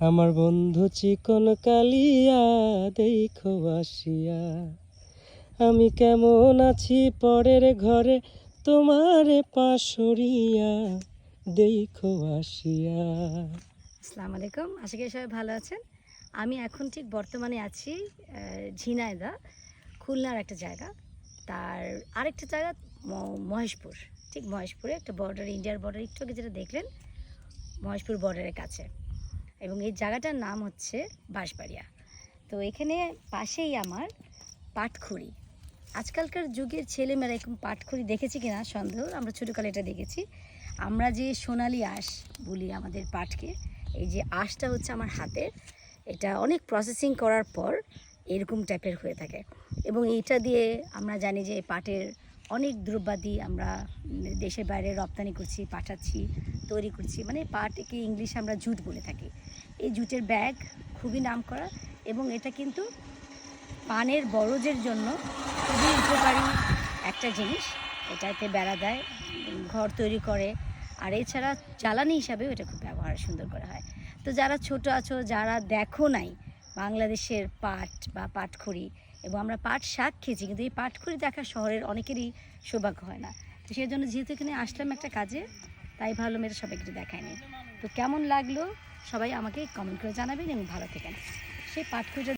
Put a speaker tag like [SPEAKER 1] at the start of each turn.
[SPEAKER 1] আমার বন্ধু চিকন কালিয়া দেখো আসিয়া। আমি কেমন আছি পরের ঘরে তোমারে পাশরিয়া দেখো আসিয়া।
[SPEAKER 2] আসসালামু আলাইকুম আশা করি সবাই ভালো আছেন। আমি এখন ঠিক বর্তমানে আছি আহ, ঝিনাইদহ খুলনার একটা জায়গা। তার আরেকটা জায়গা মহেশপুর। ঠিক মহেশপুরে একটা বর্ডার ইন্ডিয়ার বর্ডার একটু আগে যেটা দেখলেন মহেশপুর বর্ডারের কাছে। এবং এই জায়গাটার নাম হচ্ছে বাঁশবাড়িয়া। তো এখানে পাশেই আমার পাটখুরি আজকালকার যুগের ছেলেমেয়েরা এরকম পাটখুরি দেখেছি কিনা সন্দেহ? আমরা ছোটোকালে এটা দেখেছি। আমরা যে সোনালি আঁশ বলি আমাদের পাটকে, এই যে আঁশটা হচ্ছে আমার হাতের, এটা অনেক প্রসেসিং করার পর এরকম টাইপের হয়ে থাকে। এবং এইটা দিয়ে আমরা জানি যে পাটের অনেক দ্রব্যাদি আমরা দেশের বাইরে রপ্তানি করছি, পাঠাচ্ছি। তৈরি করছি। মানে পাটকে ইংলিশে আমরা জুট বলে থাকি। এই জুটের ব্যাগ খুবই নাম করা এবং এটা কিন্তু পানের বরজের জন্য খুবই উপকারী একটা জিনিস। এটাতে বেড়া দেয়, ঘর তৈরি করে। আর এছাড়া জ্বালানি হিসাবেও এটা খুব ব্যবহার সুন্দর করা হয়। তো যারা ছোট আছো, যারা দেখো নাই বাংলাদেশের পাট বা পাটখড়ি এবং আমরা পাট শাক খেয়েছি, কিন্তু এই পাটখড়ি দেখা শহরের অনেকেরই সৌভাগ্য হয় না। তো সেই জন্য যেহেতু এখানে আসলাম একটা কাজে তাই ভালো মেয়েরা সবাইকে একটু দেখায়নি তো কেমন লাগল? সবাই আমাকে কমেন্ট করে জানাবেন এবং ভালো থেকেন। সেই পাটখড়িটা